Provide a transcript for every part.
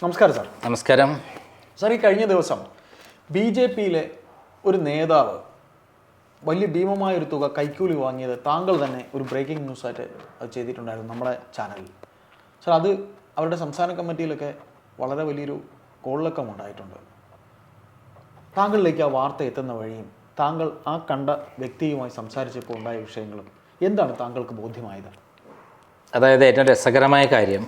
നമസ്കാരം സാർ. നമസ്കാരം. സാർ ഈ കഴിഞ്ഞ ദിവസം ബി ജെ പിയിലെ ഒരു നേതാവ് വലിയ ഭീമമായ ഒരു തുക കൈക്കൂലി വാങ്ങിയത് താങ്കൾ തന്നെ ഒരു ബ്രേക്കിംഗ് ന്യൂസായിട്ട് അത് ചെയ്തിട്ടുണ്ടായിരുന്നു നമ്മുടെ ചാനലിൽ. സാർ അത് അവരുടെ സംസ്ഥാന കമ്മിറ്റിയിലൊക്കെ വളരെ വലിയൊരു കോളിളക്കം ഉണ്ടായിട്ടുണ്ട്. താങ്കളിലേക്ക് ആ വാർത്ത എത്തുന്ന വഴിയും താങ്കൾ ആ കണ്ട വ്യക്തിയുമായി സംസാരിച്ചപ്പോൾ ഉണ്ടായ വിഷയങ്ങളും എന്താണ് താങ്കൾക്ക് ബോധ്യമായത്? അതായത് ഏറ്റവും രസകരമായ കാര്യം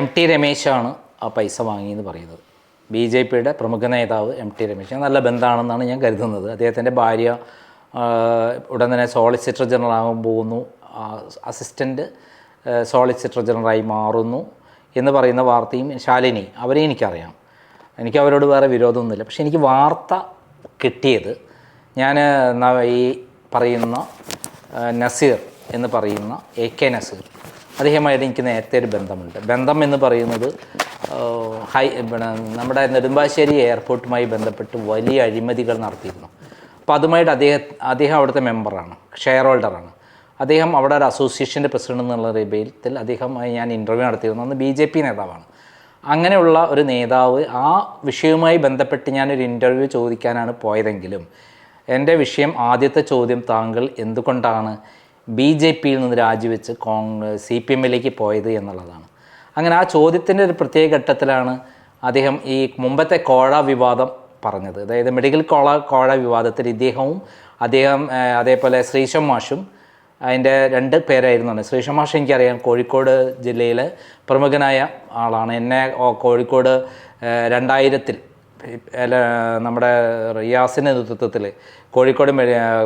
എം ടി രമേശാണ് ആ പൈസ വാങ്ങിയെന്ന് പറയുന്നത്. ബി ജെ പിയുടെ പ്രമുഖ നേതാവ് എം ടി രമേശ്. നല്ല ബന്ധമാണെന്നാണ് ഞാൻ കരുതുന്നത്. അദ്ദേഹത്തിന്റെ ഭാര്യ ഉടൻ തന്നെ സോളിസിറ്റർ ജനറൽ ആകാൻ പോകുന്നു അസിസ്റ്റന്റ് സോളിസിറ്റർ ജനറലായി മാറുന്നു എന്ന് പറയുന്ന വാർത്തയും ശാലിനി അവരെ എനിക്കറിയാം. എനിക്ക് അവരോട് വേറെ വിരോധമൊന്നുമില്ല. പക്ഷേ എനിക്ക് വാർത്ത കിട്ടിയത് ഞാൻ ഈ പറയുന്ന നസീർ എന്ന് പറയുന്ന എ കെ നസീർ. അദ്ദേഹമായിട്ട് എനിക്ക് നേരത്തെ ഒരു ബന്ധമുണ്ട്. ബന്ധം എന്ന് പറയുന്നത് ഹൈ പിന്നെ നമ്മുടെ നെടുമ്പാശ്ശേരി എയർപോർട്ടുമായി ബന്ധപ്പെട്ട് വലിയ അഴിമതികൾ നടത്തിയിരുന്നു. അപ്പോൾ അതുമായിട്ട് അദ്ദേഹം അദ്ദേഹം അവിടുത്തെ മെമ്പറാണ് ഷെയർ ഹോൾഡറാണ്. അദ്ദേഹം അവിടെ ഒരു അസോസിയേഷന്റെ പ്രസിഡന്റ് എന്നുള്ള രീതിയിൽ അദ്ദേഹമായി ഞാൻ ഇന്റർവ്യൂ നടത്തിയിരുന്നു. അന്ന് ബി ജെ പി നേതാവാണ്. അങ്ങനെയുള്ള ഒരു നേതാവ് ആ വിഷയവുമായി ബന്ധപ്പെട്ട് ഞാനൊരു ഇന്റർവ്യൂ ചോദിക്കാനാണ് പോയതെങ്കിലും എന്റെ വിഷയം ആദ്യത്തെ ചോദ്യം താങ്കൾ എന്തുകൊണ്ടാണ് ബി ജെ പിയിൽ നിന്ന് രാജിവെച്ച് കോൺഗ്രസ് സി പി എമ്മിലേക്ക് പോയത് എന്നുള്ളതാണ്. അങ്ങനെ ആ ചോദ്യത്തിന്റെ ഒരു പ്രത്യേക ഘട്ടത്തിലാണ് അദ്ദേഹം ഈ മുമ്പത്തെ കോഴ വിവാദം പറഞ്ഞത്. അതായത് മെഡിക്കൽ കോള കോഴ വിവാദത്തിൽ ഇദ്ദേഹവും അദ്ദേഹം അതേപോലെ ശ്രീശം മാഷും അതിന്റെ രണ്ട് പേരായിരുന്നു ശ്രീശം മാഷ് എനിക്കറിയാം കോഴിക്കോട് ജില്ലയിലെ പ്രമുഖനായ ആളാണ്. എന്നെ കോഴിക്കോട് രണ്ടായിരത്തിൽ നമ്മുടെ റിയാസിന്റെ നേതൃത്വത്തിൽ കോഴിക്കോട്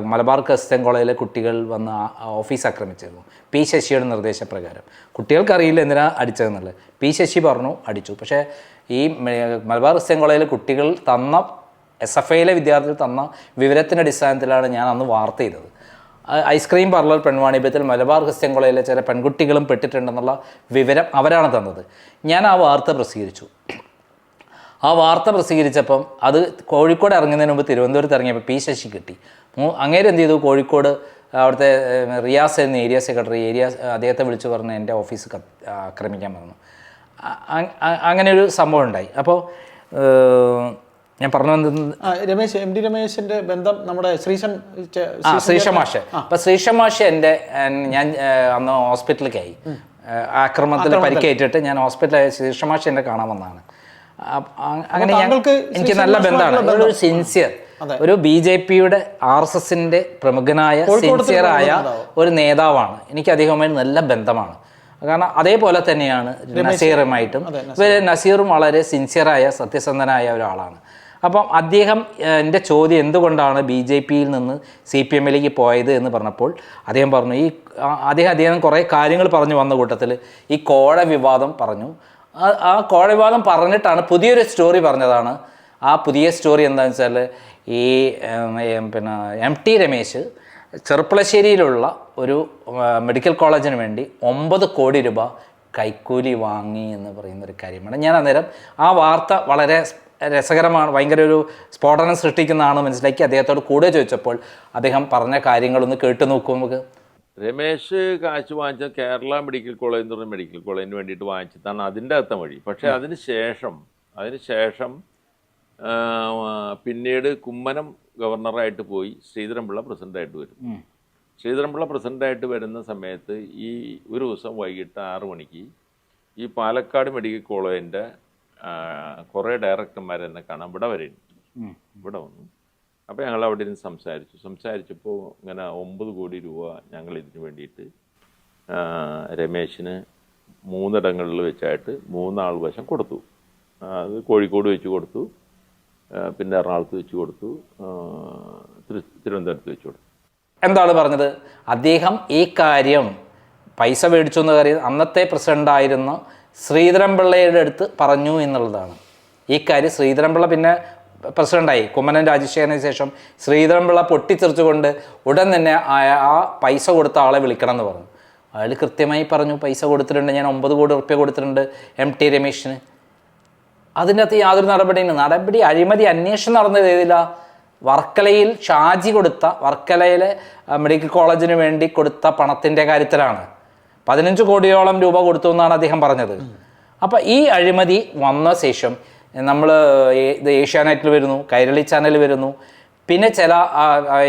മലബാർ ക്രിസ്ത്യൻ കോളേജിലെ കുട്ടികൾ വന്ന് ഓഫീസ് ആക്രമിച്ചിരുന്നു. പി. ശശിയുടെ നിർദ്ദേശപ്രകാരം. കുട്ടികൾക്കറിയില്ല എന്തിനാ അടിച്ചതെന്നുള്ളത്. പി. ശശി പറഞ്ഞു അടിച്ചു. പക്ഷേ ഈ മലബാർ ക്രിസ്ത്യൻ കോളേജിലെ കുട്ടികൾ തന്ന എസ് എഫ് ഐയിലെ വിദ്യാർത്ഥികൾ തന്ന വിവരത്തിന്റെ അടിസ്ഥാനത്തിലാണ് ഞാൻ അന്ന് വാർത്ത ചെയ്തത്. ഐസ്ക്രീം പാർലർ പെൺവാണിഭ്യത്തിൽ മലബാർ ക്രിസ്ത്യൻ കോളേജിലെ ചില പെൺകുട്ടികളും പെട്ടിട്ടുണ്ടെന്നുള്ള വിവരം അവരാണ് തന്നത്. ഞാൻ ആ വാർത്ത പ്രസിദ്ധീകരിച്ചു. ആ വാർത്ത പ്രസിദ്ധീകരിച്ചപ്പം അത് കോഴിക്കോട് ഇറങ്ങുന്നതിന് മുമ്പ് തിരുവനന്തപുരത്ത് ഇറങ്ങിയപ്പോൾ പി ശശി കിട്ടി. അങ്ങേരെ എന്ത് ചെയ്തു? കോഴിക്കോട് അവിടുത്തെ റിയാസ് എന്ന ഏരിയ സെക്രട്ടറി ഏരിയ അദ്ദേഹത്തെ വിളിച്ചു പറഞ്ഞ് എന്റെ ഓഫീസ് ആക്രമിക്കാൻ പറഞ്ഞു അങ്ങനെ ഒരു സംഭവം ഉണ്ടായി. അപ്പോൾ ഞാൻ പറഞ്ഞു രമേശ് എം ഡി രമേശിന്റെ ബന്ധം നമ്മുടെ ശ്രീശൻ ശ്രീഷമാഷ് അപ്പൊ ശ്രീഷമാഷ് എന്റെ ഞാൻ അന്ന് ഹോസ്പിറ്റലിലേക്കായി. ആക്രമണത്തിൽ പരിക്കേറ്റിട്ട് ഞാൻ ഹോസ്പിറ്റലായ ശ്രീഷമാഷ് എന്നെ കാണാൻ വന്നതാണ്. അങ്ങനെ എനിക്ക് നല്ല ബന്ധമാണ് ഒരു സിൻസിയർ ഒരു ബി ജെ പിയുടെ ആർ എസ് എസിന്റെ പ്രമുഖനായ സിൻസിയറായ ഒരു നേതാവാണ് എനിക്ക് അദ്ദേഹവുമായി നല്ല ബന്ധമാണ് കാരണം അതേപോലെ തന്നെയാണ് നസീറുമായിട്ടും ഇവർ നസീറും വളരെ സിൻസിയറായ സത്യസന്ധനായ ഒരാളാണ് അപ്പം അദ്ദേഹം എന്റെ ചോദ്യം എന്തുകൊണ്ടാണ് ബി ജെ പിയിൽ നിന്ന് സി പി എമ്മിലേക്ക് പോയത് എന്ന് പറഞ്ഞപ്പോൾ അദ്ദേഹം പറഞ്ഞു ഈ അദ്ദേഹം അദ്ദേഹം കുറേ കാര്യങ്ങൾ പറഞ്ഞു വന്ന കൂട്ടത്തിൽ ഈ കോഴ വിവാദം പറഞ്ഞു ആ- ആ കോഴ പറഞ്ഞിട്ടാണ് പുതിയൊരു സ്റ്റോറി പറഞ്ഞതാണ്. ആ പുതിയ സ്റ്റോറി എന്താണെന്ന് വെച്ചാൽ ഈ പിന്നെ എം ടി രമേശ് ചെറുപ്പളശ്ശേരിയിലുള്ള ഒരു മെഡിക്കൽ കോളേജിന് വേണ്ടി ഒമ്പത് കോടി രൂപ കൈക്കൂലി വാങ്ങി എന്ന് പറയുന്ന ഒരു കാര്യമാണ്. ഞാൻ അന്നേരം ആ വാർത്ത വളരെ രസകരമാണ് ഭയങ്കര ഒരു സ്ഫോടനം സൃഷ്ടിക്കുന്നതാണ് മനസ്സിലാക്കി അദ്ദേഹത്തോട് കൂടെ ചോദിച്ചപ്പോൾ അദ്ദേഹം പറഞ്ഞ കാര്യങ്ങളൊന്ന് കേട്ടു നോക്കൂ നമുക്ക്. രമേശ് കാശ് വാങ്ങിച്ച കേരള മെഡിക്കൽ കോളേജ് എന്ന് പറഞ്ഞ മെഡിക്കൽ കോളേജിന് വേണ്ടിയിട്ട് വാങ്ങിച്ചതാണ് അതിന്റെ അകത്ത വഴി. പക്ഷേ അതിന് ശേഷം അതിന് ശേഷം പിന്നീട് കുമ്മനം ഗവർണറായിട്ട് പോയി ശ്രീധരൻപിള്ള പ്രസിഡന്റായിട്ട് വരും. ശ്രീധരൻപിള്ള പ്രസിഡന്റായിട്ട് വരുന്ന സമയത്ത് ഈ ഒരു ദിവസം വൈകിട്ട് ആറ് മണിക്ക് ഈ പാലക്കാട് മെഡിക്കൽ കോളേജിന്റെ കുറേ ഡയറക്ടർമാരെന്നെ കാണാൻ ഇവിടെ വരെയുണ്ട് ഇവിടെ വന്നു. അപ്പോൾ ഞങ്ങൾ അവിടെ ഇരുന്ന് സംസാരിച്ചു. സംസാരിച്ചപ്പോൾ ഇങ്ങനെ ഒമ്പത് കോടി രൂപ ഞങ്ങൾ ഇതിന് വേണ്ടിയിട്ട് രമേശിന് മൂന്നിടങ്ങളിൽ വെച്ചായിട്ട് മൂന്നാൾ വശം കൊടുത്തു. അത് കോഴിക്കോട് വെച്ച് കൊടുത്തു പിന്നെ എറണാകുളത്ത് വെച്ച് കൊടുത്തു തിരുവനന്തപുരത്ത് വെച്ച് കൊടുത്തു. എന്താണ് പറഞ്ഞത്? അദ്ദേഹം ഈ കാര്യം പൈസ മേടിച്ചു എന്ന് കാര്യം അന്നത്തെ പ്രസിഡന്റായിരുന്ന ശ്രീധരൻപിള്ളയുടെ അടുത്ത് പറഞ്ഞു എന്നുള്ളതാണ്. ഈ കാര്യം ശ്രീധരൻപിള്ള പിന്നെ പ്രസിഡന്റായി കുമ്മനം രാജശേഖരന് ശേഷം ശ്രീധരൻപിള്ള പൊട്ടിത്തെറിച്ചുകൊണ്ട് ഉടൻ തന്നെ ആ പൈസ കൊടുത്ത ആളെ വിളിക്കണം എന്ന് പറഞ്ഞു. അയാൾ കൃത്യമായി പറഞ്ഞു പൈസ കൊടുത്തിട്ടുണ്ട് ഞാൻ ഒമ്പത് കോടി റുപ്യ കൊടുത്തിട്ടുണ്ട് എം ടി രമേശിന്. അതിന്റെ അകത്ത് യാതൊരു നടപടിയും നടപടി അഴിമതി അന്വേഷണം നടന്നത് ഏതില്ല വർക്കലയിൽ ഷാജി കൊടുത്ത വർക്കലയിലെ മെഡിക്കൽ കോളേജിന് വേണ്ടി കൊടുത്ത പണത്തിന്റെ കാര്യത്തിലാണ്. പതിനഞ്ച് കോടിയോളം രൂപ കൊടുത്തു എന്നാണ് അദ്ദേഹം പറഞ്ഞത്. അപ്പോൾ ഈ അഴിമതി വന്ന ശേഷം നമ്മൾ ഇത് ഏഷ്യാനെറ്റിൽ വരുന്നു കൈരളി ചാനൽ വരുന്നു. പിന്നെ ചില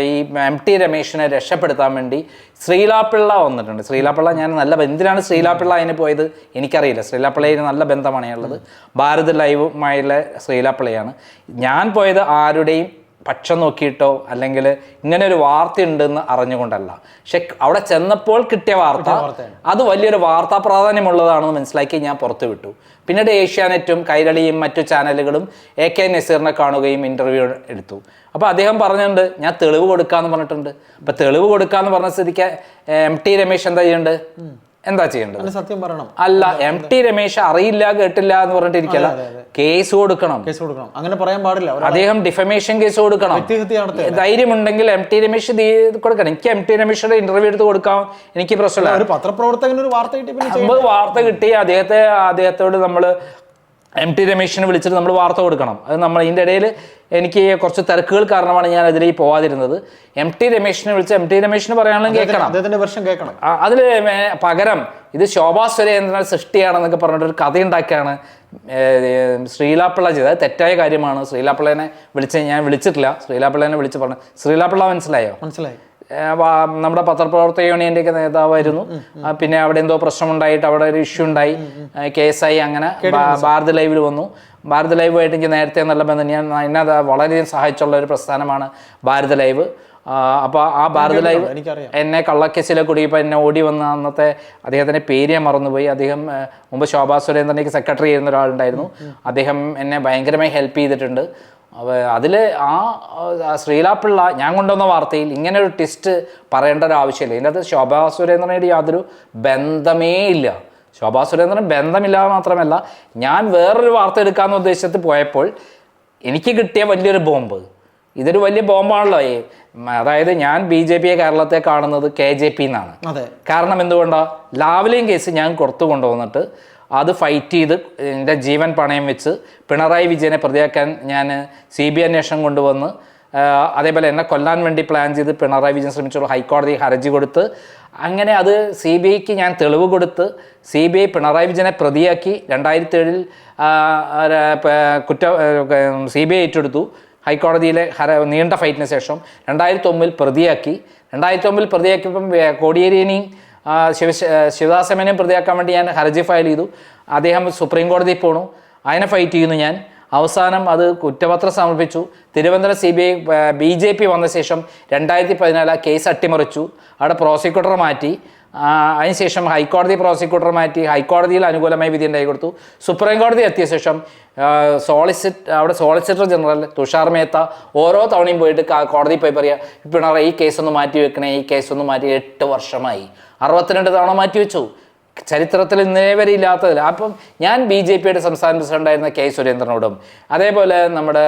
ഈ എം ടി രമേശിനെ രക്ഷപ്പെടുത്താൻ വേണ്ടി ശ്രീലാപ്പിള്ള വന്നിട്ടുണ്ട്. ശ്രീലാപ്പിള്ള ഞാൻ നല്ല എന്തിനാണ് ശ്രീലാപ്പിള്ള അതിന് പോയത്? എനിക്കറിയില്ല. ശ്രീലാപ്പിള്ളയിൽ നല്ല ബന്ധമാണ് ഉള്ളത്. ഭാരത് ലൈവുമായുള്ള ശ്രീലാപ്പിള്ളയാണ് ഞാൻ പോയത് ആരുടെയും പക്ഷം നോക്കിയിട്ടോ അല്ലെങ്കിൽ ഇങ്ങനെ ഒരു വാർത്ത ഉണ്ടെന്ന് അറിഞ്ഞുകൊണ്ടല്ല. പക്ഷെ അവിടെ ചെന്നപ്പോൾ കിട്ടിയ വാർത്ത അത് വലിയൊരു വാർത്താ പ്രാധാന്യമുള്ളതാണെന്ന് മനസ്സിലാക്കി ഞാൻ പുറത്തു വിട്ടു. പിന്നീട് ഏഷ്യാനെറ്റും കൈരളിയും മറ്റു ചാനലുകളും എ കെ നസീറിനെ കാണുകയും ഇന്റർവ്യൂ എടുത്തു. അപ്പോൾ അദ്ദേഹം പറഞ്ഞിട്ടുണ്ട് ഞാൻ തെളിവ് കൊടുക്കാന്ന് പറഞ്ഞിട്ടുണ്ട്. അപ്പോൾ തെളിവ് കൊടുക്കാന്ന് പറഞ്ഞ സ്ഥിതിക്ക് എം ടി രമേശ് എന്താ ചെയ്യേണ്ടത് എന്താ ചെയ്യേണ്ടത്? സത്യം പറയണം. അല്ല എം ടി രമേശ് അറിയില്ല കേട്ടില്ല എന്ന് പറഞ്ഞിട്ടിരിക്കല കേസ് കൊടുക്കണം. കേസ് കൊടുക്കണം. അങ്ങനെ പറയാൻ പാടില്ല. അദ്ദേഹം ഡിഫമേഷൻ കേസ് കൊടുക്കണം. ധൈര്യമുണ്ടെങ്കിൽ എം ടി രമേശ് കൊടുക്കണം. എനിക്ക് എം ടി രമേശിന്റെ ഇന്റർവ്യൂ എടുത്ത് കൊടുക്കാം. എനിക്ക് പ്രശ്നമില്ല. ഒരു പത്രപ്രവർത്തകന് ഒരു വാർത്ത കിട്ടി വാർത്ത കിട്ടി. അദ്ദേഹത്തെ അദ്ദേഹത്തോട് നമ്മൾ എം ടി രമേശിനെ വിളിച്ചിട്ട് നമ്മൾ വാർത്ത കൊടുക്കണം. അത് നമ്മൾ ഇതിന്റെ ഇടയിൽ എനിക്ക് കുറച്ച് തിരക്കുകൾ കാരണമാണ് ഞാൻ അതിലേക്ക് പോവാതിരുന്നത്. എം ടി രമേശിനെ വിളിച്ച് എം ടി രമേശിന് പറയാനുള്ള കേൾക്കണം. വെർഷം കേൾക്കണം. അതിൽ പകരം ഇത് ശോഭാ സുരേന്ദ്രൻ സൃഷ്ടിയാണെന്നൊക്കെ പറഞ്ഞിട്ട് ഒരു കഥ ഉണ്ടാക്കിയാണ് ശ്രീലാപ്പിള്ള ചെയ്തത് തെറ്റായ കാര്യമാണ്. ശ്രീലാപ്പിള്ളനെ വിളിച്ച് ഞാൻ വിളിച്ചിട്ടില്ല. ശ്രീലാപ്പിള്ളനെ വിളിച്ച് പറഞ്ഞു. ശ്രീലാപ്പിള്ള മനസ്സിലായോ? മനസ്സിലായി. നമ്മുടെ പത്രപ്രവർത്തക യൂണിയന്റെ ഒക്കെ നേതാവായിരുന്നു പിന്നെ അവിടെ എന്തോ പ്രശ്നമുണ്ടായിട്ട് അവിടെ ഒരു ഇഷ്യൂ ഉണ്ടായി. കേസായി അങ്ങനെ ഭാരത് ലൈവിൽ വന്നു. ഭാരത് ലൈവുമായിട്ട് എനിക്ക് നേരത്തെ നല്ല ബന്ധം. ഞാൻ എന്നെ വളരെയധികം സഹായിച്ചുള്ള ഒരു പ്രസ്ഥാനമാണ് ഭാരത് ലൈവ്. അപ്പോൾ ആ ഭാരത് ലൈവ് എന്നെ കള്ളക്കേസിലെ കുടിയപ്പോൾ എന്നെ ഓടി വന്ന അന്നത്തെ അദ്ദേഹത്തിന്റെ പേര് ഞാൻ മറന്നുപോയി. അദ്ദേഹം മുമ്പ് ശോഭാ സുരേന്ദ്രനേക്ക് സെക്രട്ടറി ചെയ്യുന്ന ഒരാളുണ്ടായിരുന്നു. അദ്ദേഹം എന്നെ ഭയങ്കരമായി ഹെൽപ്പ് ചെയ്തിട്ടുണ്ട്. അതിൽ ആ ശ്രീലാപ്പിള്ള ഞാൻ കൊണ്ടുവന്ന വാർത്തയിൽ ഇങ്ങനെ ഒരു ട്വിസ്റ്റ് പറയേണ്ട ഒരു ആവശ്യമില്ല ഇതിനകത്ത് ശോഭാ സുരേന്ദ്രനായിട്ട് യാതൊരു ബന്ധമേ ഇല്ല. ശോഭാ സുരേന്ദ്രൻ ബന്ധമില്ല മാത്രമല്ല ഞാൻ വേറൊരു വാർത്ത എടുക്കാമെന്ന ഉദ്ദേശത്തിൽ പോയപ്പോൾ എനിക്ക് കിട്ടിയ വലിയൊരു ബോംബ്. ഇതൊരു വലിയ ബോംബാണല്ലോ ഈ അതായത് ഞാൻ ബി ജെ പിയെ കേരളത്തെ കാണുന്നത് കെ ജെ പി എന്നാണ്. അതെ. കാരണം എന്തുകൊണ്ടാണ് ലാവ്ലിൻ കേസ് ഞാൻ പുറത്തു കൊണ്ടുവന്നിട്ട് അത് ഫൈറ്റ് ചെയ്ത് എന്റെ ജീവൻ പണയം വെച്ച് പിണറായി വിജയനെ പ്രതിയാക്കാൻ ഞാൻ സി ബി അന്വേഷണം കൊണ്ടുവന്ന് അതേപോലെ എന്നെ കൊല്ലാൻ വേണ്ടി പ്ലാൻ ചെയ്ത് പിണറായി വിജയൻ ശ്രമിച്ചുള്ള ഹൈക്കോടതി ഹർജി കൊടുത്ത് അങ്ങനെ അത് സി ബി ഐക്ക് ഞാൻ തെളിവ് കൊടുത്ത് സി ബി ഐ പിണറായി വിജയനെ പ്രതിയാക്കി രണ്ടായിരത്തി ഏഴിൽ കുറ്റ സി ബി ഐ ഏറ്റെടുത്തു. ഹൈക്കോടതിയിലെ ഹര നീണ്ട ഫൈറ്റിന് ശേഷം രണ്ടായിരത്തി ഒമ്പതിൽ പ്രതിയാക്കി രണ്ടായിരത്തി ഒമ്പതിൽ പ്രതിയാക്കിയപ്പം ആ, ശിവ ശിവദാസമനെയും പ്രതിയാക്കാൻ വേണ്ടി ഞാൻ ഹർജി ഫയൽ ചെയ്തു. അദ്ദേഹം സുപ്രീം കോടതിയിൽ പോണു. അതിനെ ഫൈറ്റ് ചെയ്യുന്നു ഞാൻ. അവസാനം അത് കുറ്റപത്രം സമർപ്പിച്ചു. Thiruvananthapuram C B I B J P വന്ന ശേഷം രണ്ടായിരത്തി പതിനാല് കേസ് അട്ടിമറിച്ചു. അവിടെ പ്രോസിക്യൂട്ടർ മാറ്റി. അതിനുശേഷം ഹൈക്കോടതി പ്രോസിക്യൂട്ടർ മാറ്റി. ഹൈക്കോടതിയിൽ അനുകൂലമായി വിധി ഉണ്ടായി കൊടുത്തു. സുപ്രീം കോടതി എത്തിയ ശേഷം സോളിസിറ്റ് അവിടെ സോളിസിറ്റർ ജനറൽ തുഷാർ മേത്ത ഓരോ തവണയും പോയിട്ട് കോടതി പോയി പറയുക പിണറായി ഈ കേസൊന്ന് മാറ്റി വെക്കണേ. ഈ കേസൊന്ന് മാറ്റി. എട്ട് വർഷമായി. അറുപത്തിരണ്ട് തവണ മാറ്റി വെച്ചു. ചരിത്രത്തിൽ ഇന്നേ വരെ ഇല്ലാത്തതില്ല അപ്പം ഞാൻ ബി ജെ പിയുടെ സംസ്ഥാന പ്രസിഡന്റായിരുന്ന കെ സുരേന്ദ്രനോടും അതേപോലെ നമ്മുടെ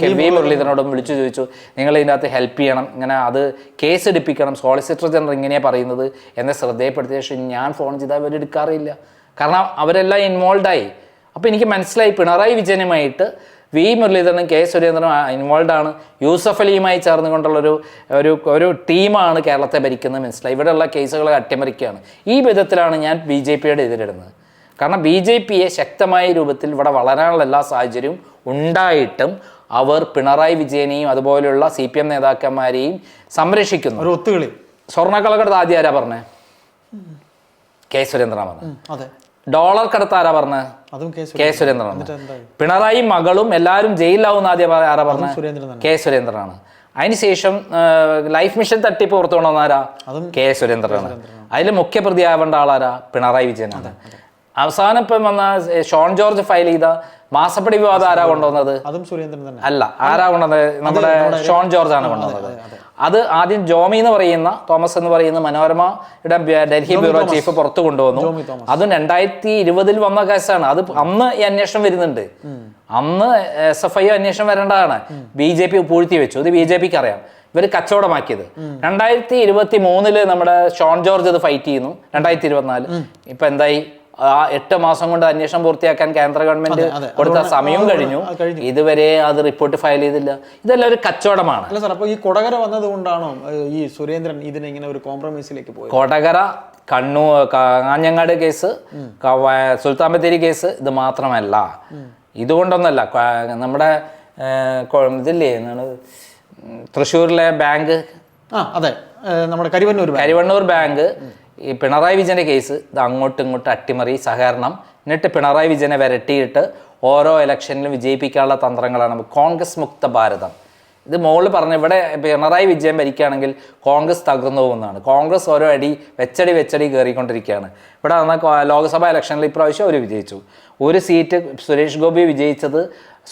കെ വി മുരളീധരനോടും വിളിച്ചു ചോദിച്ചു നിങ്ങൾ ഇതിനകത്ത് ഹെൽപ്പ് ചെയ്യണം. ഇങ്ങനെ അത് കേസ് എടുപ്പിക്കണം. സോളിസിറ്റർ ജനറൽ ഇങ്ങനെയാണ് പറയുന്നത്. എന്നെ ശ്രദ്ധയപ്പെടുത്തിയ ശേഷം ഞാൻ ഫോൺ ചെയ്താൽ അവർ എടുക്കാറില്ല. കാരണം അവരെല്ലാം ഇൻവോൾവ് ആയി. അപ്പോൾ എനിക്ക് മനസ്സിലായി പിണറായി വിജയനുമായിട്ട് വി മുരളീധരനും കെ സുരേന്ദ്രനും ഇൻവോൾവ് ആണ്. യൂസഫ് അലിയുമായി ചേർന്നുകൊണ്ടുള്ളൊരു ഒരു ഒരു ടീമാണ് കേരളത്തെ ഭരിക്കുന്നത് മനസ്സിലായി? ഇവിടെയുള്ള കേസുകളെ അട്ടിമറിക്കുകയാണ്. ഈ വിധത്തിലാണ് ഞാൻ ബി ജെ പിയുടെ എതിരിടുന്നത്. കാരണം ബി ജെ പിയെ ശക്തമായ രൂപത്തിൽ ഇവിടെ വളരാനുള്ള എല്ലാ സാഹചര്യവും ഉണ്ടായിട്ടും അവർ പിണറായി വിജയനെയും അതുപോലെയുള്ള സി പി എം നേതാക്കന്മാരെയും സംരക്ഷിക്കുന്നു. ഒരു ഒത്തുകളി. സ്വർണക്കളക്കടത്ത് ആദ്യം ആരാ പറഞ്ഞേ? കെ അതെ. ഡോളർ കടത്ത് ആരാ പറഞ്ഞ? കെ സുരേന്ദ്രനാണ്. പിണറായി മകളും എല്ലാവരും ജയിലിലാവുന്ന ആദ്യം ആരാ പറഞ്ഞ? കെ സുരേന്ദ്രനാണ്. അതിനുശേഷം ലൈഫ് മിഷൻ തട്ടിപ്പ് പുറത്തു കൊണ്ടുവന്ന ആരാ? അതും കെ സുരേന്ദ്രനാണ്. അതിൽ മുഖ്യ പ്രതിയാവേണ്ട ആളാരാ? പിണറായി വിജയനാണ്. അവസാനം ഇപ്പം വന്ന ഷോൺ ജോർജ് ഫയൽ ചെയ്ത മാസപ്പടി വിവാദം ആരാ കൊണ്ടുവന്നത്? അതും സുരേന്ദ്രൻ തന്നെ. അല്ല ആരാ കൊണ്ടുവന്നത്? നമ്മുടെ ഷോൺ ജോർജ് ആണ് കൊണ്ടുവന്നത്. അത് ആദ്യം ജോമി എന്ന് പറയുന്ന തോമസ് എന്ന് പറയുന്ന മനോരമയുടെ ഡൽഹി ബ്യൂറോ ചീഫ് പുറത്തു കൊണ്ടുവന്നു. അതും രണ്ടായിരത്തി ഇരുപതിൽ വന്ന കേസാണ്. അത് അന്ന് ഈ അന്വേഷണം വരുന്നുണ്ട്. അന്ന് എസ് എഫ് ഐ അന്വേഷണം വരേണ്ടതാണ്. ബി ജെ പി പൂഴ്ത്തി വെച്ചു. ഇത് ബി ജെ പിക്ക് അറിയാം ഇവർ കച്ചവടമാക്കിയത്. രണ്ടായിരത്തി ഇരുപത്തി മൂന്നിൽ നമ്മുടെ ഷോൺ ജോർജ് അത് ഫൈറ്റ് ചെയ്യുന്നു. രണ്ടായിരത്തി ഇരുപത്തിനാല് ഇപ്പൊ എന്തായി? ആ എട്ട് മാസം കൊണ്ട് അന്വേഷണം പൂർത്തിയാക്കാൻ കേന്ദ്ര ഗവൺമെന്റ് കൊടുത്ത സമയവും സമയം കഴിഞ്ഞു. ഇതുവരെ അത് റിപ്പോർട്ട് ഫയൽ ചെയ്തില്ല. ഇതെല്ലാം ഒരു കച്ചവടമാണ്. അല്ല സാർ അപ്പോൾ ഈ കൊടകര വന്നത് കൊണ്ടാണോ ഈ സുരേന്ദ്രൻ ഇതിനെ ഇങ്ങനെ ഒരു കോംപ്രമൈസിലേക്ക് പോയി കൊടകര കണ്ണൂർ കാഞ്ഞങ്ങാട് കേസ് സുൽത്താൻ ബത്തേരി കേസ് ഇത് മാത്രമല്ല. ഇതുകൊണ്ടൊന്നല്ല നമ്മുടെ ഇതില്ലേ എന്താണ് തൃശ്ശൂരിലെ ബാങ്ക് ആ അതെ. നമ്മുടെ കരിവണ്ണൂർ ബാങ്ക്. കരിവണ്ണൂർ ബാങ്ക് ഈ പിണറായി വിജയന്റെ കേസ് ഇത് അങ്ങോട്ടും ഇങ്ങോട്ടും അട്ടിമറി സഹകരണം. എന്നിട്ട് പിണറായി വിജയനെ വരട്ടിയിട്ട് ഓരോ ഇലക്ഷനിലും വിജയിപ്പിക്കാനുള്ള തന്ത്രങ്ങളാണ് കോൺഗ്രസ് മുക്ത ഭാരതം. ഇത് മോൾ പറഞ്ഞു ഇവിടെ പിണറായി വിജയൻ ഭരിക്കുകയാണെങ്കിൽ കോൺഗ്രസ് തകർന്നു പോകുന്നതാണ്. കോൺഗ്രസ് ഓരോ അടി വെച്ചടി വെച്ചടി കയറിക്കൊണ്ടിരിക്കുകയാണ്. ഇവിടെ വന്ന ലോക്സഭാ ഇലക്ഷനിൽ ഇപ്രാവശ്യം അവർ വിജയിച്ചു. ഒരു സീറ്റ് സുരേഷ് ഗോപി വിജയിച്ചത്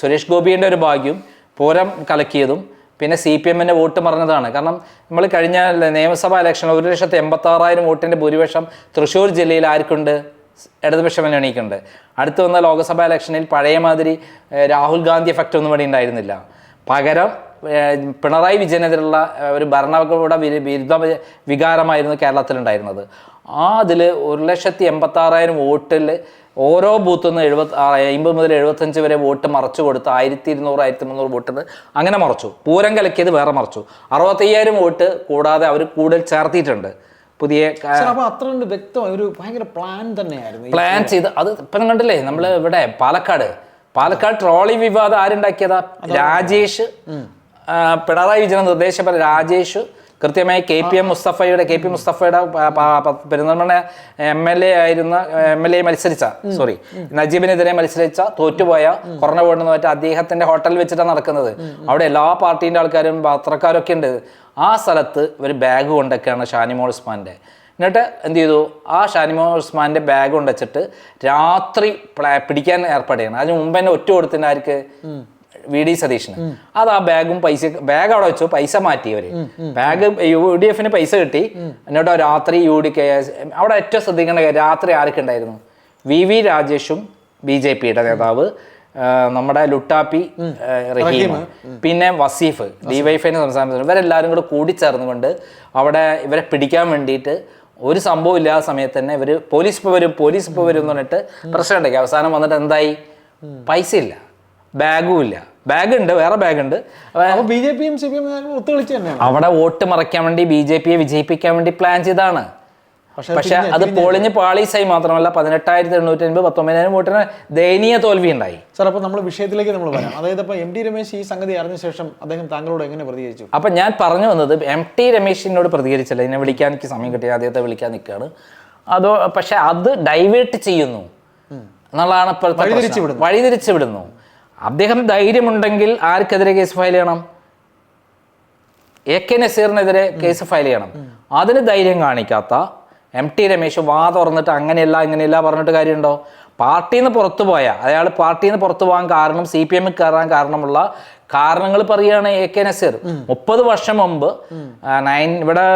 സുരേഷ് ഗോപിയുടെ ഒരു ഭാഗ്യം പൂരം കലക്കിയതും പിന്നെ സി പി എമ്മിന്റെ വോട്ട് മറഞ്ഞതാണ്. കാരണം നമ്മൾ കഴിഞ്ഞ നിയമസഭാ ഇലക്ഷൻ ഒരു ലക്ഷത്തി എൺപത്താറായിരം വോട്ടിന്റെ ഭൂരിപക്ഷം തൃശ്ശൂർ ജില്ലയിൽ ആർക്കുണ്ട്? ഇടതുപക്ഷ മുന്നണിക്കുണ്ട് അടുത്ത് വന്ന ലോക്സഭാ ഇലക്ഷനിൽ പഴയ മാതിരി രാഹുൽ ഗാന്ധി എഫക്റ്റ് ഒന്നും ഇവിടെ ഉണ്ടായിരുന്നില്ല. പകരം പിണറായി വിജയനെതിരുള്ള ഒരു ഭരണകൂട വിരു- വിരുദ്ധ വികാരമായിരുന്നു കേരളത്തിലുണ്ടായിരുന്നത്. ആ അതിൽ ഒരു ലക്ഷത്തി എൺപത്താറായിരം വോട്ടിൽ ഓരോ ബൂത്തിൽ നിന്ന് എഴുപത്തി അമ്പത് മുതൽ എഴുപത്തഞ്ച് വരെ വോട്ട് മറച്ചു കൊടുത്ത് ആയിരത്തി ഇരുന്നൂറ് ആയിരത്തി മുന്നൂറ് വോട്ടിന് അങ്ങനെ മറച്ചു. പൂരം കലക്കിയത് വേറെ മറച്ചു. അറുപത്തയ്യായിരം വോട്ട് കൂടാതെ അവർ കൂടുതൽ ചേർത്തിയിട്ടുണ്ട്. പുതിയ ഒരു ഭയങ്കര തന്നെയായിരുന്നു പ്ലാൻ ചെയ്ത് അത് ഇപ്പം കണ്ടില്ലേ നമ്മൾ ഇവിടെ പാലക്കാട്. പാലക്കാട് ട്രോളി വിവാദം ആരുണ്ടാക്കിയതാ? രാജേഷ് പിണറായി വിജയൻ നിർദ്ദേശപ്രകാരം രാജേഷ് കൃത്യമായി കെ പി എം മുസ്തഫയുടെ കെ പി മുസ്തഫയുടെ പെരിന്തൽമണ്ണ എം എൽ എ ആയിരുന്ന എം എൽ എ മത്സരിച്ച സോറി നജീബിനെതിരെ മത്സരിച്ച തോറ്റുപോയ കൊറോണ വോട്ട് തോറ്റ അദ്ദേഹത്തിന്റെ ഹോട്ടലിൽ വെച്ചിട്ടാണ് നടക്കുന്നത്. അവിടെ എല്ലാ പാർട്ടീന്റെ ആൾക്കാരും പത്രക്കാരൊക്കെ ഉണ്ട്. ആ സ്ഥലത്ത് ഒരു ബാഗ് കൊണ്ടൊക്കെയാണ് ഷാനിമോൾ ഉസ്മാന്റെ എന്നിട്ട് എന്ത് ചെയ്തു? ആ ഷാനിമോ ഉസ്മാന്റെ ബാഗ് കൊണ്ടുവച്ചിട്ട് രാത്രി പിടിക്കാൻ ഏർപ്പെടുകയാണ്. അതിന് മുമ്പ് തന്നെ ഒറ്റ കൊടുത്തിന് ആർക്ക്? വി ഡി സതീഷിന് അത് ആ ബാഗും പൈസ ബാഗ് അവിടെ വെച്ചു പൈസ മാറ്റി അവർ ബാഗ് യു ഡി എഫിന് പൈസ കിട്ടി. എന്നിട്ട് രാത്രി യു ഡി കെ അവിടെ ഏറ്റവും ശ്രദ്ധിക്കേണ്ട കാര്യം രാത്രി ആർക്കുണ്ടായിരുന്നു വി വി രാജേഷും ബി ജെ പിയുടെ നേതാവ് നമ്മുടെ ലുട്ടാപ്പി റഹീം പിന്നെ വസീഫ് ഡിവൈഫൈന് സംസ്ഥാനത്തിന് ഇവരെല്ലാവരും കൂടെ കൂടിച്ചേർന്നുകൊണ്ട് അവിടെ ഇവരെ പിടിക്കാൻ വേണ്ടിയിട്ട് ഒരു സംഭവം ഇല്ലാത്ത സമയത്ത് തന്നെ ഇവർ പോലീസ് ഇപ്പോൾ വരും പോലീസ് ഇപ്പോൾ വരും എന്ന് പറഞ്ഞിട്ട് പ്രശ്നം ഉണ്ടാക്കി അവസാനം വന്നിട്ട് എന്തായി? പൈസ ഇല്ല. ബാഗും ഇല്ല. ബാഗ് ഉണ്ട് വേറെ ബാഗ് ഉണ്ട് ബി ജെ പിയും സി പി എം ഒത്തുകളിച്ച് തന്നെയാണ്. അവിടെ വോട്ട് മറയ്ക്കാൻ വേണ്ടി ബി ജെ പിയെ വിജയിപ്പിക്കാൻ വേണ്ടി പ്ലാൻ ചെയ്താണ് പക്ഷെ അത് പൊളിഞ്ഞ് പാളീസായി മാത്രമല്ല പതിനെട്ടായിരത്തി എണ്ണൂറ്റി അൻപത് പത്തൊമ്പതിനായിരം വോട്ടിന് ദയനീയ തോൽവി ഉണ്ടായി സാർ അപ്പൊ നമ്മൾ വിഷയത്തിലേക്ക് നമ്മൾ വരാം. അതായത് ഇപ്പൊ എം ടി രമേശ് ഈ സംഗതി അറിഞ്ഞ ശേഷം അദ്ദേഹം താങ്കളോട് എങ്ങനെ പ്രതികരിച്ചു? അപ്പം ഞാൻ പറഞ്ഞു വന്നത് എം ടി രമേശിനോട് പ്രതികരിച്ചില്ല. എന്നെ വിളിക്കാൻ എനിക്ക് സമയം കിട്ടിയ അദ്ദേഹത്തെ വിളിക്കാൻ നിൽക്കുകയാണ് അതോ പക്ഷെ അത് ഡൈവേർട്ട് ചെയ്യുന്നു. എന്നുള്ളതാണ് ഇപ്പോഴത്തെ. വഴിതിരിച്ച് വിടുന്നു. അദ്ദേഹം ധൈര്യമുണ്ടെങ്കിൽ ആർക്കെതിരെ കേസ് ഫയൽ ചെയ്യണം? എ കെ നസീറിനെതിരെ കേസ് ഫയൽ ചെയ്യണം. അതിന് ധൈര്യം കാണിക്കാത്ത എം ടി രമേശ് വാ തുറന്നിട്ട് അങ്ങനെയല്ല ഇങ്ങനെയല്ല പറഞ്ഞിട്ട് കാര്യമുണ്ടോ? പാർട്ടിയിൽ നിന്ന് പുറത്തു പോയ അയാൾ പാർട്ടിയിൽ നിന്ന് പുറത്തു പോകാൻ കാരണം സി പി എമ്മിൽ കയറാൻ കാരണമുള്ള കാരണങ്ങൾ പറയുകയാണ് എ കെ നസീർ. മുപ്പത് വർഷം മുമ്പ് നയൻ ഇവിടെ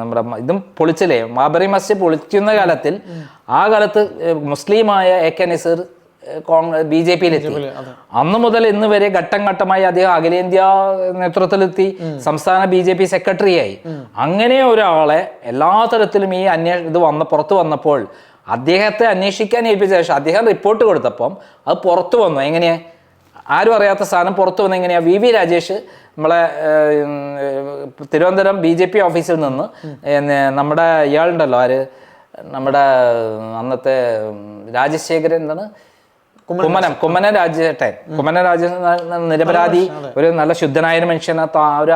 നമ്മുടെ ഇതും പൊളിച്ചില്ലേ? മാബറി മസ്ജിദ് പൊളിക്കുന്ന കാലത്തിൽ ആ കാലത്ത് മുസ്ലിമായ A K Nazeer Congress B J പിയിലെത്തി. അന്ന് മുതൽ ഇന്ന് വരെ ഘട്ടം ഘട്ടമായി അദ്ദേഹം അഖിലേന്ത്യാ നേതൃത്വത്തിലെത്തി സംസ്ഥാന ബി ജെ പി സെക്രട്ടറിയായി. അങ്ങനെ ഒരാളെ എല്ലാ തരത്തിലും ഈ അന്വേഷ ഇത് വന്ന പുറത്തു വന്നപ്പോൾ അദ്ദേഹത്തെ അന്വേഷിക്കാൻ ഏൽപ്പിച്ച ശേഷം അദ്ദേഹം റിപ്പോർട്ട് കൊടുത്തപ്പം അത് പുറത്തു വന്നു. എങ്ങനെയാ? ആരും അറിയാത്ത സ്ഥാനം പുറത്തു വന്നു. എങ്ങനെയാ? വി വി രാജേഷ് നമ്മളെ തിരുവനന്തപുരം ബി ജെ പി ഓഫീസിൽ നിന്ന് നമ്മുടെ ഇയാളുണ്ടല്ലോ. ആര്? നമ്മുടെ അന്നത്തെ രാജശേഖരൻ എന്താണ്? കുമ്മനം കുമ്മന രാജേട്ടൻ കുമ്മന രാജ നിരപരാധി ഒരു നല്ല ശുദ്ധനായ മനുഷ്യൻ ഒരു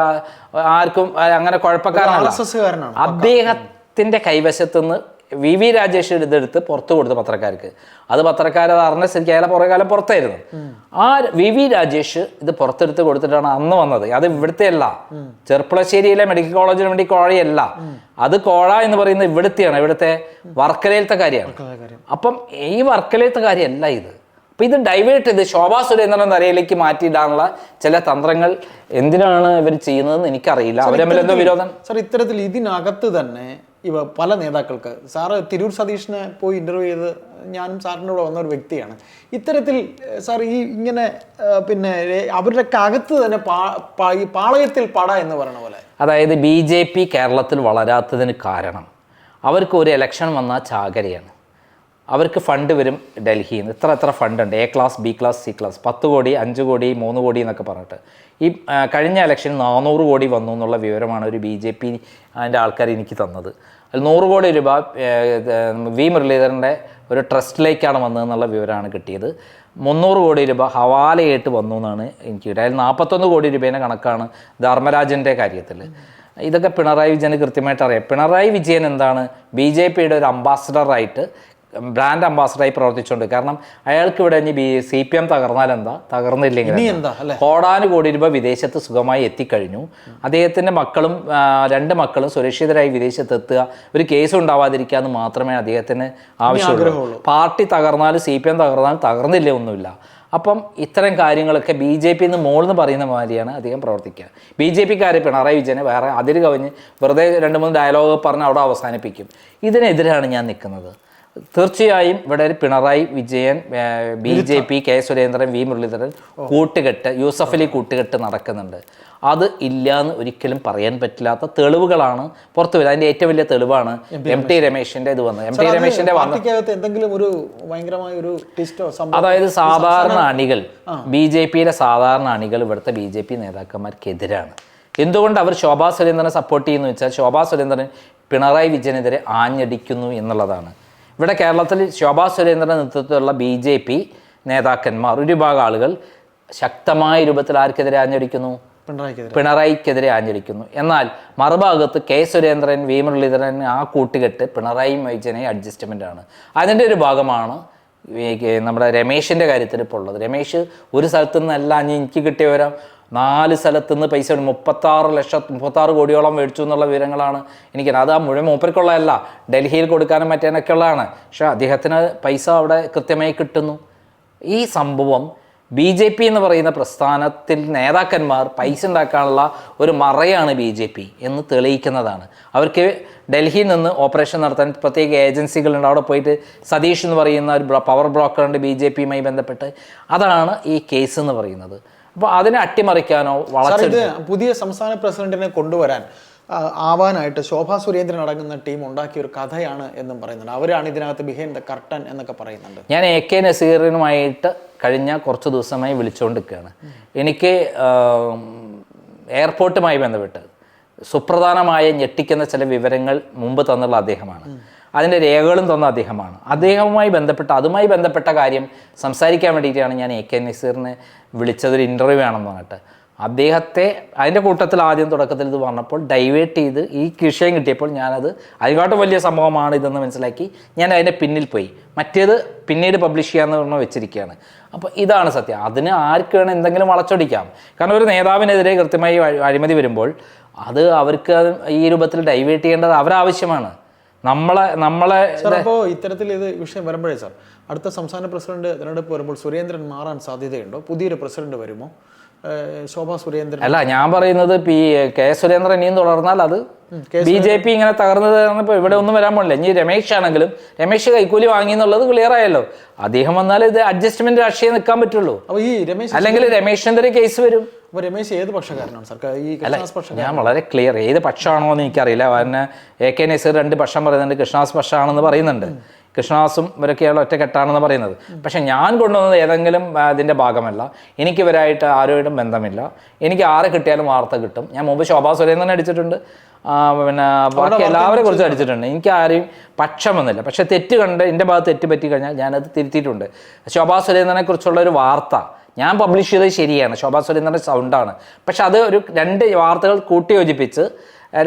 ആർക്കും അങ്ങനെ കുഴപ്പക്കാരനല്ല. അദ്ദേഹത്തിന്റെ കൈവശത്തുനിന്ന് വി വി രാജേഷ് ഇതെടുത്ത് പുറത്തു കൊടുത്തു പത്രക്കാർക്ക്. അത് പത്രക്കാരത് അറിഞ്ഞ സ്ഥിതിക്ക് അയാളെ പുറകെ കാലം പുറത്തായിരുന്നു. ആ വി വി രാജേഷ് ഇത് പുറത്തെടുത്ത് കൊടുത്തിട്ടാണ് അന്ന് വന്നത്. അത് ഇവിടുത്തെ അല്ല ചെർപ്പുളശ്ശേരിയിലെ മെഡിക്കൽ കോളേജിന് വേണ്ടി കോഴയല്ല. അത് കോഴ എന്ന് പറയുന്നത് ഇവിടുത്തെയാണ്. ഇവിടുത്തെ വർക്കലയിലത്തെ കാര്യമാണ്. അപ്പം ഈ വർക്കലയിലത്തെ കാര്യമല്ല ഇത്. അപ്പൊ ഇത് ഡൈവേർട്ട് ചെയ്ത് ശോഭാ സുരേന്ദ്രൻ നിരയിലേക്ക് മാറ്റിയിടാനുള്ള ചില തന്ത്രങ്ങൾ എന്തിനാണ് ഇവർ ചെയ്യുന്നതെന്ന് എനിക്കറിയില്ല. എന്തോ വിരോധം? സാർ ഇത്തരത്തിൽ ഇതിനകത്ത് തന്നെ ഇവ പല നേതാക്കൾക്ക് സാറ് തിരൂർ സതീഷിനെ പോയി ഇന്റർവ്യൂ ചെയ്ത് ഞാനും സാറിന്റെ കൂടെ വന്ന ഒരു വ്യക്തിയാണ്. ഇത്തരത്തിൽ സാർ ഈ ഇങ്ങനെ പിന്നെ അവരുടെ അകത്ത് തന്നെ പാ- പാ- ഈ പാളയത്തിൽ പട എന്ന് പറയുന്ന പോലെ. അതായത് ബി ജെ പി കേരളത്തിൽ വളരാത്തതിന് കാരണം അവർക്ക് ഒരു ഇലക്ഷൻ വന്നാൽ ചാകരയാണ്. അവർക്ക് ഫണ്ട് വരും ഡൽഹിയിൽ നിന്ന് ഇത്ര എത്ര ഫണ്ടുണ്ട് A class B class C class പത്ത് കോടി അഞ്ച് കോടി മൂന്ന് കോടി എന്നൊക്കെ പറഞ്ഞിട്ട്. ഈ കഴിഞ്ഞ ഇലക്ഷൻ നാനൂറ് കോടി വന്നു എന്നുള്ള വിവരമാണ് ഒരു ബി ജെ പി അതിന്റെ ആൾക്കാർ എനിക്ക് തന്നത്. അതിൽ നൂറ് കോടി രൂപ വി മുരളീധരന്റെ ഒരു ട്രസ്റ്റിലേക്കാണ് വന്നതെന്നുള്ള വിവരമാണ് കിട്ടിയത്. മുന്നൂറ് കോടി രൂപ ഹവാലയായിട്ട് വന്നു എന്നാണ് എനിക്ക് കിട്ടിയത്. അതിൽ നാൽപ്പത്തൊന്ന് കോടി രൂപേന്റെ കണക്കാണ് ധർമ്മരാജന്റെ കാര്യത്തിൽ. ഇതൊക്കെ പിണറായി വിജയന് കൃത്യമായിട്ട് അറിയാം. പിണറായി വിജയൻ എന്താണ്? ബി ജെ പിയുടെ ഒരു അംബാസഡറായിട്ട് ബ്രാൻഡ് അംബാസഡറായി പ്രവർത്തിച്ചുകൊണ്ട് കാരണം അയാൾക്ക് ഇവിടെ ഇനി ബി സി പി എം തകർന്നാൽ എന്താ തകർന്നില്ലെങ്കിൽ ഇനി എന്താ? എന്താ അല്ലെ കോടി രൂപ വിദേശത്ത് സുഖമായി എത്തിക്കഴിഞ്ഞു. അദ്ദേഹത്തിന്റെ മക്കളും രണ്ട് മക്കളും സുരക്ഷിതരായി വിദേശത്ത് എത്തുക ഒരു കേസ് ഉണ്ടാവാതിരിക്കുക എന്ന് മാത്രമേ അദ്ദേഹത്തിന് ആവശ്യമുള്ളൂ. പാർട്ടി തകർന്നാലും സി പി എം തകർന്നാലും തകർന്നില്ല ഒന്നുമില്ല. അപ്പം ഇത്തരം കാര്യങ്ങളൊക്കെ ബി ജെ പി എന്ന് മോളെന്ന് പറയുന്ന മാതിരിയാണ് അദ്ദേഹം പ്രവർത്തിക്കുക. ബി ജെ പിക്കാരെ പിണറായി വിജയനെ വേറെ അതിര് കവിഞ്ഞ് വെറുതെ രണ്ട് മൂന്ന് ഡയലോഗ് പറഞ്ഞ് അവിടെ അവസാനിപ്പിക്കും. ഇതിനെതിരാണ് ഞാൻ നിൽക്കുന്നത്. തീർച്ചയായും ഇവിടെ ഒരു Pinarayi Vijayan B J P K Surendran V Muraleedharan കൂട്ടുകെട്ട് യൂസഫ് അലി കൂട്ടുകെട്ട് നടക്കുന്നുണ്ട്. അത് ഇല്ല എന്ന് ഒരിക്കലും പറയാൻ പറ്റില്ലാത്ത തെളിവുകളാണ് പുറത്തു വരുന്നത്. അതിന്റെ ഏറ്റവും വലിയ തെളിവാണ് എം ടി രമേശിന്റെ ഇത് വന്നത്. എം ടി രമേശിന്റെ എന്തെങ്കിലും ഒരു ഭയങ്കരമായ ഒരു ട്വിസ്റ്റോ അതായത് സാധാരണ അണികൾ ബി ജെ പിയിലെ സാധാരണ അണികൾ ഇവിടുത്തെ ബി ജെ പി നേതാക്കന്മാർക്കെതിരാണ്. എന്തുകൊണ്ട് അവർ ശോഭാ സുരേന്ദ്രനെ സപ്പോർട്ട് ചെയ്യുന്നു വെച്ചാൽ ശോഭാ സുരേന്ദ്രൻ പിണറായി വിജയനെതിരെ ആഞ്ഞടിക്കുന്നു എന്നുള്ളതാണ്. ഇവിടെ കേരളത്തിൽ ശോഭാ സുരേന്ദ്രന്റെ നേതൃത്വത്തിലുള്ള ബി ജെ പി നേതാക്കന്മാർ ഒരു വിഭാഗം ആളുകൾ ശക്തമായ രൂപത്തിൽ ആർക്കെതിരെ ആഞ്ഞടിക്കുന്നു? പിണറായിക്കെതിരെ. പിണറായിക്കെതിരെ ആഞ്ഞടിക്കുന്നു. എന്നാൽ മറുഭാഗത്ത് കെ സുരേന്ദ്രൻ വി മുരളീധരൻ ആ കൂട്ടുകെട്ട് പിണറായി വൈജനെ അഡ്ജസ്റ്റ്മെന്റ് ആണ് അതിന്റെ ഒരു ഭാഗമാണ് നമ്മുടെ രമേശിന്റെ കാര്യത്തിൽ ഇപ്പോൾ ഉള്ളത്. രമേശ് ഒരു സ്ഥലത്തു നിന്നല്ല അഞ്ഞ് എനിക്ക് കിട്ടിയ വിവരം നാല് സ്ഥലത്ത് നിന്ന് പൈസ. മുപ്പത്താറ് ലക്ഷം മുപ്പത്താറ് കോടിയോളം മേടിച്ചു എന്നുള്ള വിവരങ്ങളാണ് എനിക്ക് അത് ആ മുഴുവൻ മൂപ്പർക്കുള്ളതല്ല. ഡൽഹിയിൽ കൊടുക്കാനും മറ്റേനൊക്കെ ഉള്ളതാണ് പക്ഷേ അദ്ദേഹത്തിന് പൈസ അവിടെ കൃത്യമായി കിട്ടുന്നു. ഈ സംഭവം ബി ജെ പി എന്ന് പറയുന്ന പ്രസ്ഥാനത്തിൽ നേതാക്കന്മാർ പൈസ ഉണ്ടാക്കാനുള്ള ഒരു മറയാണ് ബി ജെ പി എന്ന് തെളിയിക്കുന്നതാണ്. അവർക്ക് ഡൽഹിയിൽ നിന്ന് ഓപ്പറേഷൻ നടത്താൻ പ്രത്യേക ഏജൻസികളുണ്ട്. അവിടെ പോയിട്ട് സതീഷ് എന്ന് പറയുന്ന ഒരു പവർ ബ്ലോക്കറുണ്ട് ബി ജെ പിയുമായി ബന്ധപ്പെട്ട്. അതാണ് ഈ കേസ് എന്ന് പറയുന്നത്. അപ്പോൾ അതിനെ അട്ടിമറിക്കാനോ ഇത് പുതിയ സംസ്ഥാന പ്രസിഡന്റിനെ കൊണ്ടുവരാൻ ആവാനായിട്ട് ശോഭാ സുരേന്ദ്രൻ അടങ്ങുന്ന ടീം ഉണ്ടാക്കിയ ഒരു കഥയാണ് എന്നും പറയുന്നുണ്ട്. അവരാണ് ഇതിനകത്ത് ബിഹൈൻഡ് ദ കർട്ടൻ എന്നൊക്കെ പറയുന്നുണ്ട്. ഞാൻ എ കെ നസീറിനുമായിട്ട് കഴിഞ്ഞ കുറച്ച് ദിവസമായി വിളിച്ചുകൊണ്ടിരിക്കുകയാണ്. എനിക്ക് എയർപോർട്ടുമായി ബന്ധപ്പെട്ട് സുപ്രധാനമായ ഞെട്ടിക്കുന്ന ചില വിവരങ്ങൾ മുമ്പ് തന്നുള്ള അദ്ദേഹമാണ്. അതിന്റെ രേഖകളും തന്ന അദ്ദേഹമാണ്. അദ്ദേഹവുമായി ബന്ധപ്പെട്ട അതുമായി ബന്ധപ്പെട്ട കാര്യം സംസാരിക്കാൻ വേണ്ടിയിട്ടാണ് ഞാൻ എ കെ നസീറിനെ വിളിച്ചതൊരു ഇന്റർവ്യൂ ആണെന്ന് പറഞ്ഞിട്ട്. അദ്ദേഹത്തെ അതിന്റെ കൂട്ടത്തിൽ ആദ്യം തുടക്കത്തിൽ ഇത് പറഞ്ഞപ്പോൾ ഡൈവേർട്ട് ചെയ്ത് ഈ വിഷയം കിട്ടിയപ്പോൾ ഞാനത് അതിനെക്കാട്ടും വലിയ സംഭവമാണ് ഇതെന്ന് മനസ്സിലാക്കി ഞാൻ അതിന്റെ പിന്നിൽ പോയി. മറ്റേത് പിന്നീട് പബ്ലിഷ് ചെയ്യാമെന്ന് പറഞ്ഞ് വെച്ചിരിക്കുകയാണ്. അപ്പോൾ ഇതാണ് സത്യം. അതിന് ആർക്ക് വേണം എന്തെങ്കിലും വളച്ചൊടിക്കാം. കാരണം ഒരു നേതാവിനെതിരെ കൃത്യമായി അഴി- അഴിമതി വരുമ്പോൾ അത് അവർക്ക് ഈ രൂപത്തിൽ ഡൈവേർട്ട് ചെയ്യേണ്ടത് അവരാവശ്യമാണ്. നമ്മളെ നമ്മളെ സാർ അപ്പോൾ ഇത്തരത്തിൽ ഇത് വിഷയം വരുമ്പോഴേ സാർ അടുത്ത സംസ്ഥാന പ്രസിഡന്റ് തിരഞ്ഞെടുപ്പ് വരുമ്പോൾ സുരേന്ദ്രൻ മാറാൻ സാധ്യതയുണ്ടോ? പുതിയൊരു പ്രസിഡന്റ് വരുമോ? ശോഭ സുരേന്ദ്രൻ. അല്ല ഞാൻ പറയുന്നത് പി കെ സുരേന്ദ്രൻ ഇനിയും തുടർന്നാൽ അത് ബി ജെ പി ഇങ്ങനെ തകർന്നത് ഇപ്പോൾ ഇവിടെ ഒന്നും വരാൻ പോണില്ല. ഇനി രമേശ് ആണെങ്കിലും രമേശ് കൈക്കൂലി വാങ്ങി എന്നുള്ളത് ക്ലിയർ ആയല്ലോ. അദ്ദേഹം വന്നാൽ ഇത് അഡ്ജസ്റ്റ്മെന്റ് രാഷ്ട്രീയം നിൽക്കാൻ പറ്റുള്ളൂ. അല്ലെങ്കിൽ രമേശ് കേസ് വരും. അപ്പോൾ രമേശ് ഏത് പക്ഷക്കാരനാണ്? സർക്കാർ ഈ കൃഷ്ണദാസ് പക്ഷ ഞാൻ വളരെ ക്ലിയർ ഏത് പക്ഷമാണോ എന്ന് എനിക്കറിയില്ല. അവന് എ കെ നസീർ രണ്ട് പക്ഷം പറയുന്നുണ്ട്. കൃഷ്ണദാസ് പക്ഷമാണെന്ന് പറയുന്നുണ്ട്. കൃഷ്ണദാസും ഇവരൊക്കെയുള്ള ഒറ്റക്കെട്ടാണെന്ന് പറയുന്നത്. പക്ഷെ ഞാൻ കൊണ്ടുവന്നത് ഏതെങ്കിലും അതിന്റെ ഭാഗമല്ല. എനിക്ക് ഇവരായിട്ട് ആരോടും ബന്ധമില്ല. എനിക്ക് ആരെ കിട്ടിയാലും വാർത്ത കിട്ടും. ഞാൻ മുമ്പ് ശോഭാ സുരേന്ദ്രൻ അടിച്ചിട്ടുണ്ട്. പിന്നെ ബാക്കി എല്ലാവരെ കുറിച്ച് അടിച്ചിട്ടുണ്ട്. എനിക്ക് ആരെയും പക്ഷമെന്നില്ല. പക്ഷെ തെറ്റ് കണ്ട് എന്റെ ഭാഗത്ത് തെറ്റ് പറ്റി കഴിഞ്ഞാൽ ഞാനത് തിരുത്തിയിട്ടുണ്ട്. ശോഭാ സുരേന്ദ്രനെ കുറിച്ചുള്ള ഒരു വാർത്ത ഞാൻ പബ്ലിഷ് ചെയ്തത് ശരിയാണ്. ശോഭാ സുരേന്ദ്രന്റെ സൗണ്ടാണ് പക്ഷെ അത് ഒരു രണ്ട് വാർത്തകൾ കൂട്ടിയോജിപ്പിച്ച്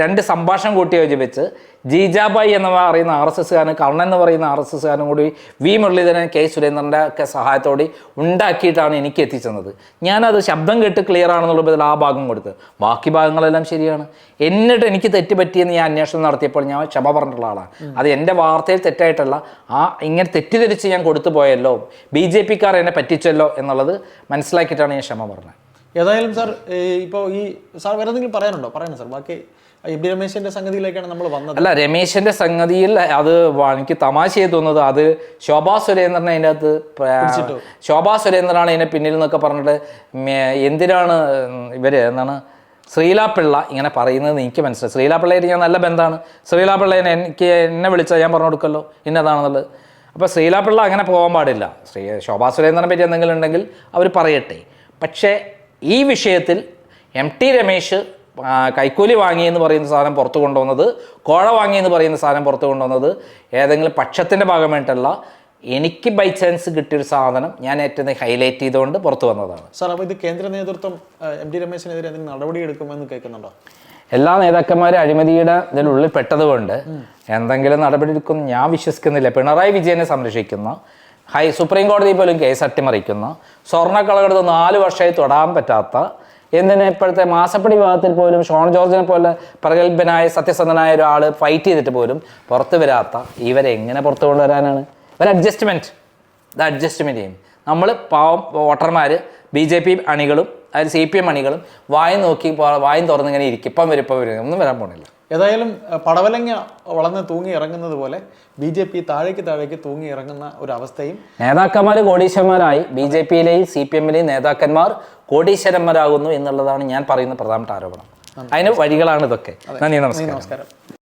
രണ്ട് സംഭാഷണം കൂട്ടിയോജിപ്പിച്ച് ജീജാബായി എന്ന് പറയുന്ന ആർ എസ് എസ്കാരനും കർണൻ എന്ന് പറയുന്ന ആർ എസ് എസ്കാരനും കൂടി വി മുരളീധരൻ കെ സുരേന്ദ്രന്റെ ഒക്കെ സഹായത്തോടെ ഉണ്ടാക്കിയിട്ടാണ് എനിക്ക് എത്തിച്ചെന്നത്. ഞാനത് ശബ്ദം കേട്ട് ക്ലിയർ ആണെന്നുള്ള ബദൽ ആ ഭാഗം കൊടുത്ത്. ബാക്കി ഭാഗങ്ങളെല്ലാം ശരിയാണ്. എന്നിട്ട് എനിക്ക് തെറ്റ് പറ്റിയെന്ന് ഞാൻ അന്വേഷണം നടത്തിയപ്പോൾ ഞാൻ ക്ഷമ പറഞ്ഞിട്ടുള്ള ആളാണ്. അത് എന്റെ വാർത്തയിൽ തെറ്റായിട്ടുള്ള ആ ഇങ്ങനെ തെറ്റിദ്ധരിച്ച് ഞാൻ കൊടുത്തു പോയല്ലോ ബി ജെ പിക്കാർ എന്നെ പറ്റിച്ചല്ലോ എന്നുള്ളത് മനസ്സിലാക്കിയിട്ടാണ് ഞാൻ ക്ഷമ പറഞ്ഞത്. ഏതായാലും സാർ ഇപ്പോൾ ഈ സാർ വേറെ എന്തെങ്കിലും പറയാനുണ്ടോ? പറയണം സാർ? ബാക്കി രമേശിന്റെ സംഗതിയിലേക്കാണ് നമ്മൾ വന്നത്. അല്ല രമേശിന്റെ സംഗതിയിൽ അത് എനിക്ക് തമാശയായി തോന്നുന്നത് അത് ശോഭാ സുരേന്ദ്രനെ അതിന്റെ അകത്ത് ശോഭാ സുരേന്ദ്രനാണ് അതിന്റെ പിന്നിൽ നിന്നൊക്കെ പറഞ്ഞിട്ട് എന്തിനാണ് ഇവർ എന്താണ് ശ്രീലാപിള്ള ഇങ്ങനെ പറയുന്നത് എനിക്ക് മനസ്സിലായി. ശ്രീലാപിള്ളയായിട്ട് ഞാൻ നല്ല ബന്ധമാണ്. ശ്രീലാപിള്ളേനെ എനിക്ക് എന്നെ വിളിച്ചാൽ ഞാൻ പറഞ്ഞു കൊടുക്കല്ലോ. ഇന്നതാണെന്നുള്ളത്. അപ്പോൾ ശ്രീലാപിള്ള അങ്ങനെ പോകാൻ പാടില്ല. ശ്രീ ശോഭാ സുരേന്ദ്രനെ പറ്റി എന്തെങ്കിലും ഉണ്ടെങ്കിൽ അവർ പറയട്ടെ. പക്ഷേ ഈ വിഷയത്തിൽ എം ടി രമേശ് കൈക്കൂലി വാങ്ങി എന്ന് പറയുന്ന സാധനം പുറത്തു കൊണ്ടുവന്നത് കോഴ വാങ്ങി എന്ന് പറയുന്ന സാധനം പുറത്തു കൊണ്ടുവന്നത് ഏതെങ്കിലും പക്ഷത്തിന്റെ ഭാഗമായിട്ടല്ല. എനിക്ക് ബൈ ചാൻസ് കിട്ടിയൊരു സാധനം ഞാൻ ഏറ്റവും ഹൈലൈറ്റ് ചെയ്തുകൊണ്ട് പുറത്തു വന്നതാണ്. സാർ അപ്പോൾ ഇത് കേന്ദ്ര നേതൃത്വം എം ഡി രമേശിനെതിരെ അതിന് നടപടിയെടുക്കുമെന്ന് കേൾക്കുന്നുണ്ടോ? എല്ലാ നേതാക്കന്മാരും അഴിമതിയുടെ ഇതിനുള്ളിൽ പെട്ടതുകൊണ്ട് എന്തെങ്കിലും നടപടി എടുക്കും ഞാൻ വിശ്വസിക്കുന്നില്ല. പിണറായി വിജയനെ സംരക്ഷിക്കുന്ന ഹൈ സുപ്രീം കോടതി പോലും കേസ് അട്ടിമറിക്കുന്ന സ്വർണക്കളകടത്ത് നാല് വർഷമായി തൊടാൻ പറ്റാത്ത എന്തിന് ഇപ്പോഴത്തെ മാസപ്പടി വിഭാഗത്തിൽ പോലും ഷോൺ ജോർജിനെ പോലെ പ്രഗത്ഭനായ സത്യസന്ധനായ ഒരാൾ ഫൈറ്റ് ചെയ്തിട്ട് പോലും പുറത്തു വരാത്ത ഇവരെ എങ്ങനെ പുറത്തു കൊണ്ടുവരാനാണ്? ഒരു അഡ്ജസ്റ്റ്മെന്റ് ഇത് അഡ്ജസ്റ്റ്മെന്റ് ചെയ്യും. നമ്മൾ പാവം വോട്ടർമാർ ബി ജെ പി അണികളും അതായത് സി പി എം അണികളും വായും നോക്കി വായും തുറന്നിങ്ങനെ ഇരിക്കും. ഇപ്പം വരും ഇപ്പം വരും. ഒന്നും വരാൻ പോണില്ല. ഏതായാലും പടവലങ്ങ വളർന്ന് തൂങ്ങി ഇറങ്ങുന്നത് പോലെ ബി ജെ പി താഴേക്ക് താഴേക്ക് തൂങ്ങി ഇറങ്ങുന്ന ഒരു അവസ്ഥയും നേതാക്കന്മാർ കോടീശ്വരന്മാരായി. ബി ജെ പിയിലെയും സി പി എമ്മിലെയും നേതാക്കന്മാർ കോടീശ്വരന്മാരാകുന്നു എന്നുള്ളതാണ് ഞാൻ പറയുന്ന പ്രധാനപ്പെട്ട ആരോപണം. അതിന് വഴികളാണ് ഇതൊക്കെ. നന്ദി നമസ്കാരം. നമസ്കാരം.